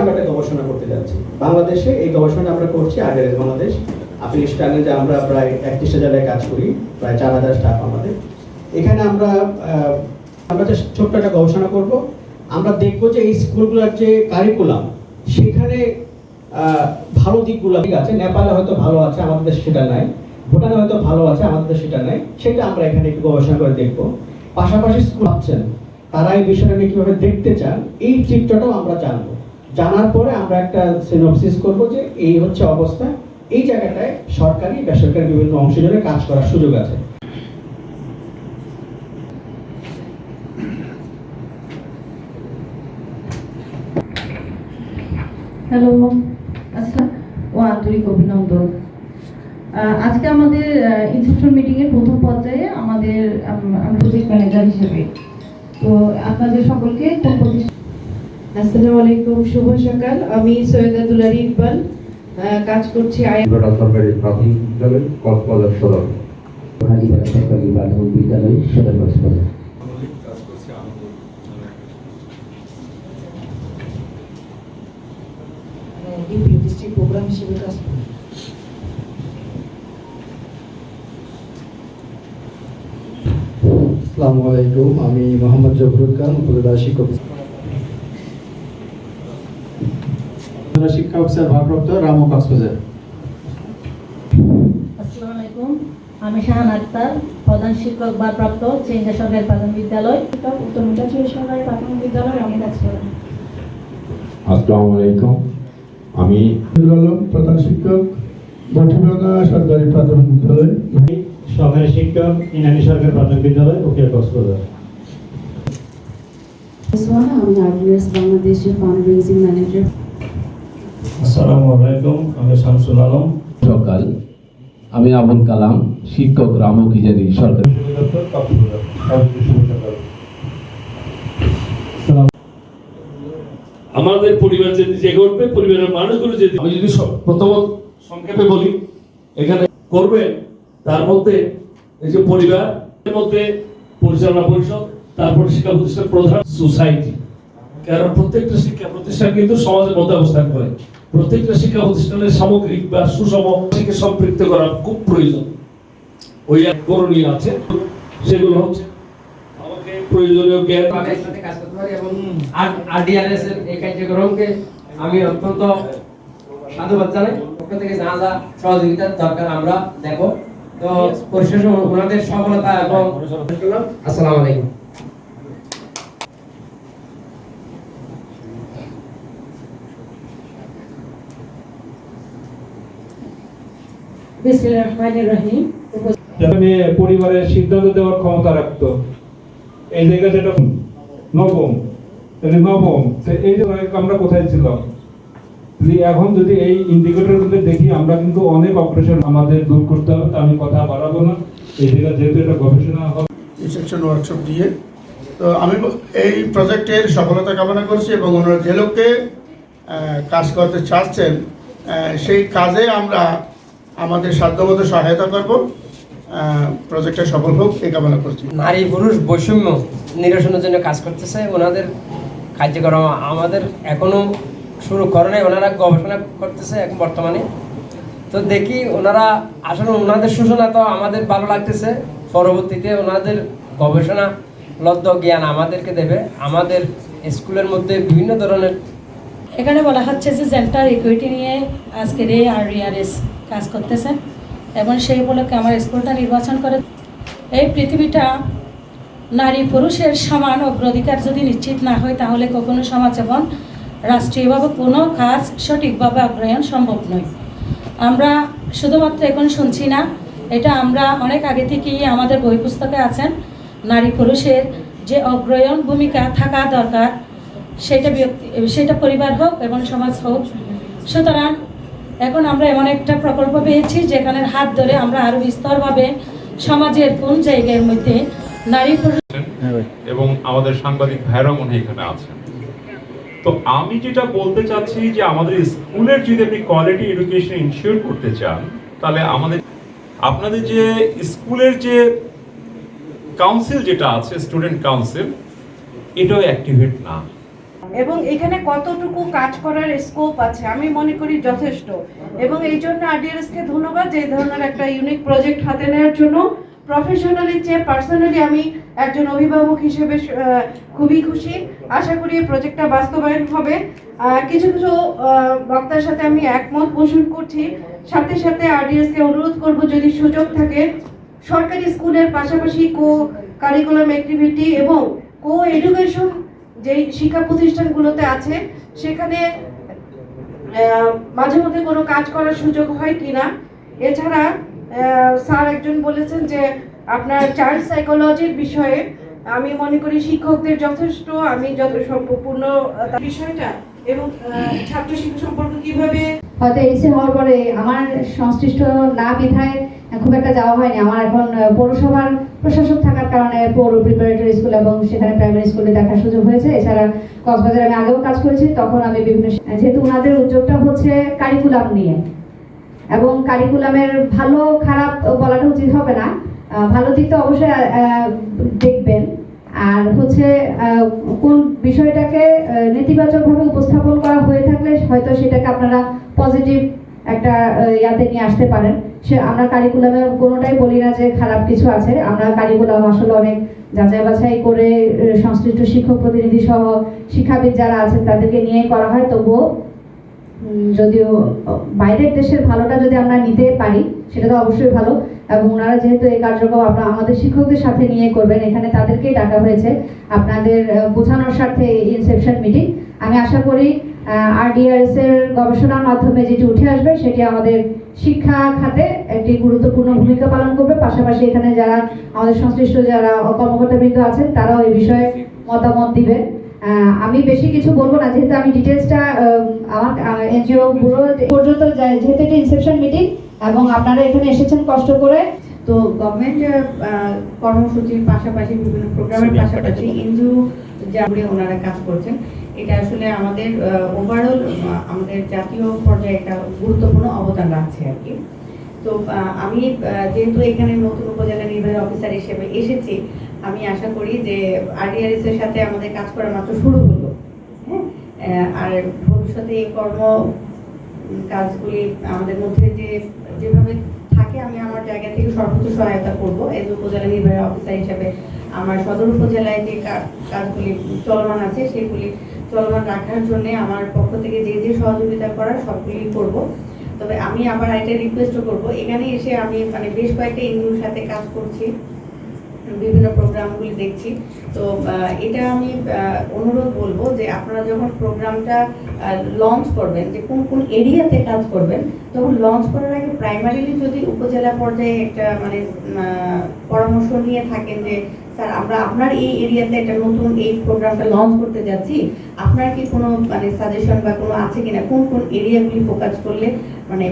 আমরা একটা গবেষণা করতে যাচ্ছি। বাংলাদেশে এই গবেষণা আমরা করছি আগের বাংলাদেশ। আপনি জানেন যে আমরা প্রায় একত্রিশ জায়গায় কাজ করি, প্রায় চার হাজার স্টাফ আমাদের। এখানে আমরা আমরা যে ছোট্ট একটা গবেষণা করব। আমরা দেখব যে এই স্কুলগুলোর যে কারিকুলাম সেখানে ভালো দিকগুলো ঠিক আছে। নেপালে হয়তো ভালো আছে, আমাদের দেশে সেটা নাই। ভুটানে হয়তো ভালো আছে, আমাদের দেশে সেটা নাই। সেটা আমরা এখানে একটু গবেষণা করে দেখব। পাশাপাশি স্কুল আছেন, তারা এই বিষয়টা নিয়ে কীভাবে দেখতে চান, এই চিত্রটাও আমরা জানব। জানার পরে আমরা একটা সিনপসিস করব যে এই হচ্ছে অবস্থা। এই জায়গাটায় সরকারি, বেসরকারি বিভিন্ন অংশীদারে কাজ করার সুযোগ আছে। হ্যালো আচ্ছা ও আন্তরিক অভিনন্দন। আজকে আমাদের ইনস্টিটিউশন মিটিং এর প্রথম পর্যায়ে আমাদের, আমি প্রজেক্ট ম্যানেজার হিসেবে, তো আপনাদের সকলকে কোন প্রতিষ্ঠান আসসালামু আলাইকুম শুভ সকাল। আমি সৈয়দা দুলারি ইকবাল আহ, কাজ করছি সরকারি প্রাথমিক বিদ্যালয় কক্সবাজার সদর। সরকারি প্রাথমিক বিদ্যালয় সদর কক্সবাজার। প্রোগ্রাম হিসেবে কাজ করি। আসসালামু আলাইকুম আমি মোহাম্মদ জবরুল খান উপজেলা শিক্ষক উপজেলা শিক্ষা অফিসার ভারপ্রাপ্ত রামু কক্সবাজার। আসসালামু আলাইকুম। আমি শাহান আক্তার প্রধান শিক্ষক ভারপ্রাপ্ত চেঞ্জা সরকারি প্রাথমিক বিদ্যালয়। উত্তর মিঠাচুরি সরকারি প্রাথমিক বিদ্যালয় আমি কাজ আসসালামু আলাইকুম। আমি আলম প্রধান শিক্ষক বঠিবাগা সরকারি প্রাথমিক বিদ্যালয়। সরকারি শিক্ষক ইনানি সরকারি প্রাথমিক বিদ্যালয় উকিয়া কক্সবাজার। আমি আরবিএস বাংলাদেশের ফান্ড রেজিং ম্যানেজার আসসালামু আলাইকুম আমি শামসুল আলম। সকাল আমি আবুল কালাম শিক্ষক রামু কিজারি সরকারি। আমাদের পরিবার যদি জেগে উঠবে পরিবারের মানুষগুলো যদি আমি যদি সব- প্রথমত সংক্ষেপে বলি এখানে করবেন তার মধ্যে এই যে পরিবার এর মধ্যে পরিচালনা পরিষদ তারপর শিক্ষা প্রতিষ্ঠান প্রধান সোসাইটি। কারণ প্রত্যেকটা শিক্ষা প্রতিষ্ঠান কিন্তু সমাজের মধ্যে অবস্থান করে। প্রত্যেকটা শিক্ষা প্রতিষ্ঠানের সামগ্রিক বা সুষম থেকে সম্পৃক্ত করা খুব প্রয়োজন। ওই এক করণীয় আছে। সেগুলো হচ্ছে আমাকে প্রয়োজনীয় জ্ঞান। কাজ করতে পারি এবং আরডিআরএস এর এই কার্যক্রমকে আমি অত্যন্ত সাধুবাদ জানাই। পক্ষ থেকে যা যা সহযোগিতার দরকার আমরা দেব। তো পরিশেষে ওনাদের সফলতা এবং আসসালামু আলাইকুম। পরিবারের সিদ্ধান্ত দেওয়ার ক্ষমতা রাখতো। এই জায়গা যেটা নবম তাহলে নবম এই যে আমরা কোথায় ছিলাম? এখন যদি এই ইন্ডিকেটরগুলো দেখি আমরা কিন্তু অনেক অগ্রসর আমাদের দূর করতে হবে আমি কথা বাড়াবো না। এই জায়গা যেহেতু এটা গবেষণা হবে। ওয়ার্কশপ দিয়ে। তো আমি এই প্রজেক্টের সফলতা কামনা করছি এবং ওনারা যে লোককে আহ, কাজ করতে চাচ্ছেন আহ, সেই কাজে আমরা আমাদের সাধ্যমতো সহায়তা করব। প্রজেক্টটা সফল হোক, এই কামনা করছি। নারী পুরুষ বৈষম্য নিরসনের জন্য কাজ করতেছে, ওনাদের কার্যক্রম আমাদের এখনও শুরু করে নাই, ওনারা গবেষণা করতেছে এখন বর্তমানে। তো দেখি ওনারা আসলে ওনাদের সূচনা তো আমাদের ভালো লাগতেছে, পরবর্তীতে ওনাদের গবেষণা লব্ধ জ্ঞান আমাদেরকে দেবে। আমাদের স্কুলের মধ্যে বিভিন্ন ধরনের এখানে বলা হচ্ছে যে জেন্টার ইকুইটি নিয়ে আজকের এই আরডিআরএস কাজ করতেছেন এবং সেই উপলক্ষে আমার স্কুলটা নির্বাচন করে। এই পৃথিবীটা নারী পুরুষের সমান অগ্রাধিকার যদি নিশ্চিত না হয়, তাহলে কখনো সমাজ এবং রাষ্ট্রীয়ভাবে কোনো কাজ সঠিকভাবে অগ্রহণ সম্ভব নয়। আমরা শুধুমাত্র এখন শুনছি না, এটা আমরা অনেক আগে থেকেই আমাদের বই পুস্তকে আছেন। নারী পুরুষের যে অগ্রয়ণ ভূমিকা থাকা দরকার সেটা ব্যক্তি সেটা পরিবার হোক এবং সমাজ হোক। সুতরাং এখন আমরা এমন একটা প্রকল্প পেয়েছি যেখানে হাত ধরে আমরা আরও বিস্তরভাবে সমাজের কোন জায়গার মধ্যে নারী পুরুষ এবং আমাদের সাংবাদিক ভাইরাও মনে এখানে আছেন। তো আমি যেটা বলতে চাচ্ছি যে আমাদের স্কুলের যদি আপনি কোয়ালিটি এডুকেশন ইনশিওর করতে চান তাহলে আমাদের আপনাদের যে স্কুলের যে কাউন্সিল যেটা আছে স্টুডেন্ট কাউন্সিল এটাও অ্যাক্টিভেট না। এবং এখানে কতটুকু কাজ করার স্কোপ আছে, আমি মনে করি যথেষ্ট। এবং এই জন্য আরডিআরএসকে ধন্যবাদ যে ধরনের একটা ইউনিক প্রজেক্ট হাতে নেওয়ার জন্য। প্রফেশনালি চেয়ে পার্সোনালি আমি একজন অভিভাবক হিসেবে খুবই খুশি। আশা করি এই প্রজেক্টটা বাস্তবায়ন হবে। কিছু কিছু বক্তার সাথে আমি একমত পোষণ করছি। সাথে সাথে আরডিএসকে অনুরোধ করব, যদি সুযোগ থাকে, সরকারি স্কুলের পাশাপাশি কো কারিকুলাম অ্যাক্টিভিটি এবং কো এডুকেশন যেই শিক্ষা প্রতিষ্ঠানগুলোতে আছে, সেখানে মাঝে মধ্যে কোনো কাজ করার সুযোগ হয় কিনা? এছাড়া স্যার একজন বলেছেন যে আপনার চাইল্ড সাইকোলজির বিষয়ে আমি মনে করি শিক্ষকদের যথেষ্ট, আমি যত সম্পূর্ণ বিষয়টা এবং ছাত্র শিক্ষা সম্পর্ক কীভাবে হয়তো এসে হওয়ার পরে আমার সংশ্লিষ্ট না বিধায় খুব একটা যাওয়া হয়নি। আমার এখন পৌরসভার প্রশাসক থাকার কারণে পৌর প্রিপারেটরি স্কুল এবং সেখানে প্রাইমারি স্কুলে দেখার সুযোগ হয়েছে। এছাড়া কক্সবাজারে আমি আগেও কাজ করেছি, তখন আমি বিভিন্ন যেহেতু ওনাদের উদ্যোগটা হচ্ছে কারিকুলাম নিয়ে। এবং কারিকুলামের ভালো, খারাপ বলাটা উচিত হবে না। ভালো দিক তো অবশ্যই দেখবেন। আর হচ্ছে কোন বিষয়টাকে নেতিবাচকভাবে উপস্থাপন করা হয়ে থাকলে হয়তো সেটাকে আপনারা পজিটিভ একটা ইয়াতে নিয়ে আসতে পারেন। সে, আমরা কারিকুলামে কোনোটাই বলি না যে খারাপ কিছু আছে। আমরা কারিকুলাম আসলে অনেক যাচাই বাছাই করে সংশ্লিষ্ট শিক্ষক প্রতিনিধি সহ শিক্ষাবিদ যারা আছেন তাদেরকে নিয়ে করা হয়। তবুও যদিও, বাইরের দেশের ভালোটা যদি আমরা নিতে পারি, সেটা তো অবশ্যই ভালো। এবং ওনারা যেহেতু এই কার্যক্রম আপনারা আমাদের শিক্ষকদের সাথে নিয়ে করবেন, এখানে তাদেরকেই ডাকা হয়েছে। আপনাদের বোঝানোর স্বার্থে ইনসেপশন মিটিং আমি আশা করি আরডিআরএস এর গবেষণার মাধ্যমে যেটি উঠে আসবে সেটি আমাদের শিক্ষা খাতে একটি গুরুত্বপূর্ণ ভূমিকা পালন করবে। পাশাপাশি এখানে যারা আমাদের সংশ্লিষ্ট যারা কর্মকর্তাবৃন্দ আছেন তারাও এই বিষয়ে মতামত দিবেন। আমি বেশি কিছু বলব না যেহেতু আমি ডিটেলসটা আমার এনজিও ব্যুরো পর্যন্ত যায় যেহেতু এটা ইনসেপশন মিটিং এবং আপনারা এখানে এসেছেন কষ্ট করে তো গভর্নমেন্ট কর্মসূচির পাশাপাশি বিভিন্ন প্রোগ্রামের পাশাপাশি এনজিও যা ওনারা কাজ করছেন, এটা আসলে আমাদের ওভারঅল আমাদের জাতীয় পর্যায়ে একটা গুরুত্বপূর্ণ অবদান রাখছে আর কি। তো আমি যেহেতু এখানে নতুন উপজেলা নির্বাহী অফিসার হিসেবে এসেছি, আমি আশা করি যে আরডিআরএস এর সাথে আমাদের কাজ করা মাত্র শুরু হলো হ্যাঁ? আর ভবিষ্যতে এই কর্ম কাজগুলি আমাদের মধ্যে যে, যেভাবে থাকে, আমি আমার জায়গা থেকে সর্বোচ্চ সহায়তা করব এজ উপজেলা নির্বাহী অফিসার হিসেবে আমার সদর উপজেলায় যে কাজগুলি চলমান আছে, সেগুলি চলমান রাখার জন্য আমার পক্ষ থেকে যে যে সহযোগিতা করার সবগুলি করব। তবে আমি আবার একটা রিকোয়েস্টও করব। এখানে এসে আমি মানে বেশ কয়েকটা এনজিওর সাথে কাজ করছি। বিভিন্ন প্রোগ্রামগুলি দেখছি। তো এটা আমি অনুরোধ বলব যে আপনারা যখন প্রোগ্রামটা লঞ্চ করবেন, যে কোন কোন এরিয়াতে কাজ করবেন, তখন লঞ্চ করার আগে প্রাইমারিলি যদি উপজেলা পর্যায়ে একটা মানে পরামর্শ নিয়ে থাকেন যে, স্যার, আমরা আপনার এই এরিয়াতে একটা নতুন এই প্রোগ্রামটা লঞ্চ করতে যাচ্ছি। আপনার কি কোনো মানে সাজেশন বা কোনো আছে কিনা? কোন কোন এরিয়াগুলি ফোকাস করলে মানে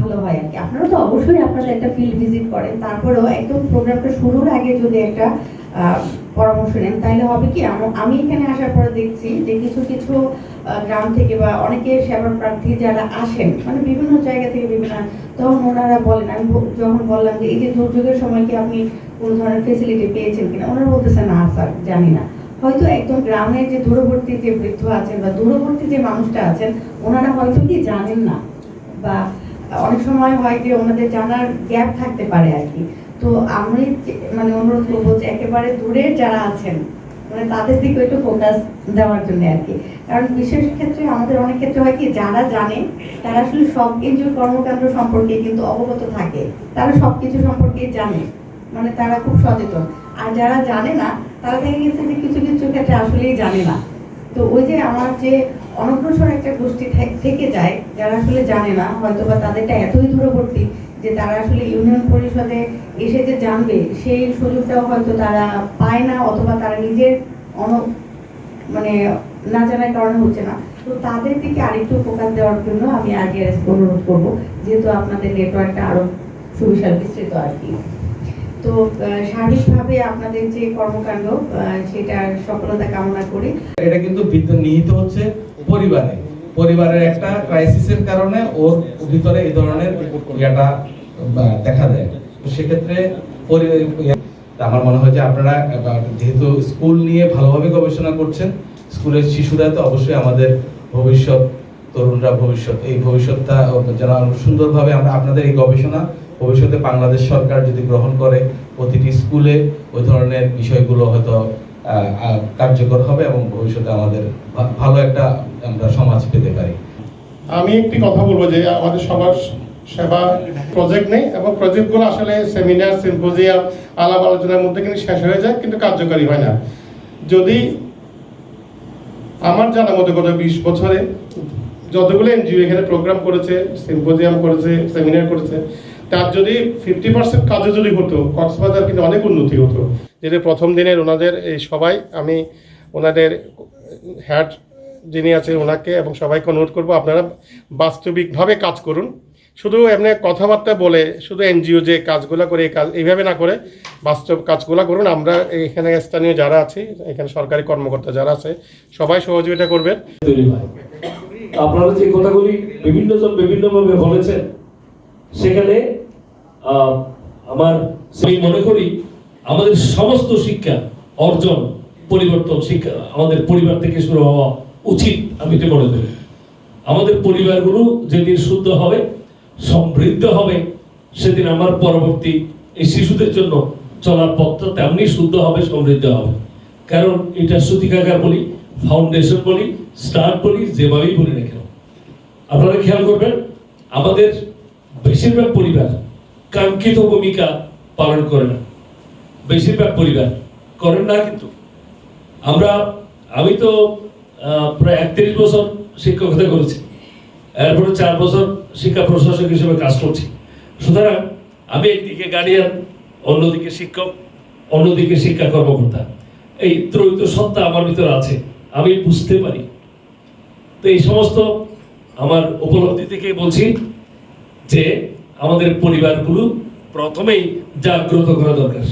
ভালো হয় আর কি। আপনারা তো অবশ্যই আপনারা একটা ফিল্ড ভিজিট করেন। তারপরেও একদম প্রোগ্রামটা শুরুর আগে যদি একটা পরামর্শ নেন, তাহলে হবে কি, আমি এখানে আসার পরে দেখছি যে কিছু কিছু গ্রাম থেকে বা অনেকে সেবা প্রার্থী যারা আসেন মানে বিভিন্ন জায়গা থেকে বিভিন্ন, তখন ওনারা বলেন, আমি যখন বললাম যে, এই যে দুর্যোগের সময় কি আপনি কোনো ধরনের ফেসিলিটি পেয়েছেন কিনা? ওনারা বলতেছে, না, স্যার, জানি না। হয়তো একদম গ্রামের যে দূরবর্তী যে বৃদ্ধ আছেন বা দূরবর্তী যে মানুষটা আছেন, ওনারা হয়তো কি জানেন না বা অনেক সময় হয় যে ওনাদের জানার গ্যাপ থাকতে পারে আর কি। তো আমি মানে অনুরোধ করব যে একেবারে দূরের যারা আছেন মানে তাদের দিকে একটু ফোকাস দেওয়ার জন্য আর কি। কারণ বিশেষ ক্ষেত্রে আমাদের অনেক ক্ষেত্রে হয় কি, যারা জানে, তারা আসলে সব এনজিও কর্মকাণ্ড সম্পর্কে কিন্তু অবগত থাকে। তারা সব কিছু সম্পর্কে জানে মানে তারা খুব সচেতন। আর যারা জানে না, তারা দেখা গেছে যে কিছু কিছু ক্ষেত্রে আসলেই জানে না। তো ওই যে আমার যে অনগ্রসর একটা গোষ্ঠী থেকে যায়, যারা আসলে জানে না হয়তো বা তাদেরটা এতই দূরবর্তী যে তারা আসলে ইউনিয়ন পরিষদে এসে যে জানবে, সেই সুযোগটাও হয়তো তারা পায় না, অথবা তারা নিজের অন মানে না জানার কারণে হচ্ছে না। তো তাদের দিকে আরেকটু ফোকাস দেওয়ার জন্য আমি আরডিআরএস অনুরোধ করব, যেহেতু আপনাদের নেটওয়ার্কটা আরও সুবিশাল বিস্তৃত আর কি। তো সার্বিকভাবে আপনাদের যে কর্মকাণ্ড সেটার সফলতা কামনা করি। এটা কিন্তু নিহিত হচ্ছে পরিবারে। পরিবারের একটা ক্রাইসিসের কারণে ওর ভিতরে এই ধরনের ইয়াটা দেখা দেয়। সেক্ষেত্রে আমার মনে হয় যে আপনারা যেহেতু স্কুল নিয়ে ভালোভাবে গবেষণা করছেন, স্কুলের শিশুরা তো অবশ্যই আমাদের ভবিষ্যৎ, তরুণরা ভবিষ্যৎ, এই ভবিষ্যৎটা যেন সুন্দরভাবে আমরা আপনাদের এই গবেষণা ভবিষ্যতে বাংলাদেশ সরকার যদি গ্রহণ করে, প্রতিটি স্কুলে ওই ধরনের বিষয়গুলো হয়তো কার্যকর হবে এবং ভবিষ্যতে আমাদের ভালো একটা আমরা সমাজ পেতে পারি। আমি একটি কথা বলব যে আমাদের সবার সেবা প্রজেক্ট নেই এবং প্রজেক্টগুলো আসলে সেমিনার সিম্পোজিয়াম আলাপ আলোচনার মধ্যে কিন্তু শেষ হয়ে যায় কিন্তু কার্যকরী হয় না। যদি আমার জানা মতো গত বিশ বছরে যতগুলো এনজিও এখানে প্রোগ্রাম করেছে সিম্পোজিয়াম করেছে সেমিনার করেছে তার যদি ফিফটি পার্সেন্ট কাজও যদি হতো, কক্সবাজার কিন্তু অনেক উন্নতি হতো। যেটা প্রথম দিনের ওনাদের, এই সবাই, আমি ওনাদের হ্যাড যিনি আছে ওনাকে এবং সবাইকে অনুরোধ করব, আপনারা বাস্তবিকভাবে কাজ করুন। শুধু এমনি কথাবার্তা বলে, শুধু এনজিও যে কাজগুলো করে, এই কাজ, এইভাবে না করে বাস্তব কাজগুলো করুন। আমরা এখানে স্থানীয় যারা আছি, এখানে সরকারি কর্মকর্তা যারা আছে, সবাই সহযোগিতা করবেন। আপনারা যে কথাগুলি বিভিন্ন জন বিভিন্নভাবে বলেছেন, সেখানে আমার সেই মনে করি আমাদের সমস্ত শিক্ষা অর্জন, পরিবর্তন শিক্ষা আমাদের পরিবার থেকে শুরু হওয়া উচিত, আমি এটা মনে করি। আমাদের পরিবারগুলো যেদিন শুদ্ধ হবে, সমৃদ্ধ হবে, সেদিন আমার পরবর্তী এই শিশুদের জন্য চলার পথটা তেমনি শুদ্ধ হবে, সমৃদ্ধ হবে। কারণ এটা সুতিকাগার বলি ফাউন্ডেশন বলি স্টার্ট বলি, যেভাবেই বলি না কেন। আপনারা খেয়াল করবেন, আমাদের বেশিরভাগ পরিবার কাঙ্ক্ষিত ভূমিকা পালন করে না। বেশিরভাগ পরিবার করেন না কিন্তু। আমরা, আমি তো প্রায় একত্রিশ বছর শিক্ষকতা করেছি। এরপরে চার বছর শিক্ষা প্রশাসক হিসেবে কাজ করছি। সুতরাং আমি একদিকে গার্ডিয়ান অন্যদিকে শিক্ষক, অন্যদিকে শিক্ষা কর্মকর্তা। এই ত্রৈত সত্তা আমার ভিতরে আছে, আমি বুঝতে পারি। তো এই সমস্ত আমার উপলব্ধি থেকে বলছি যে আমাদের পরিবারগুলো প্রথমেই জাগ্রত করা দরকার।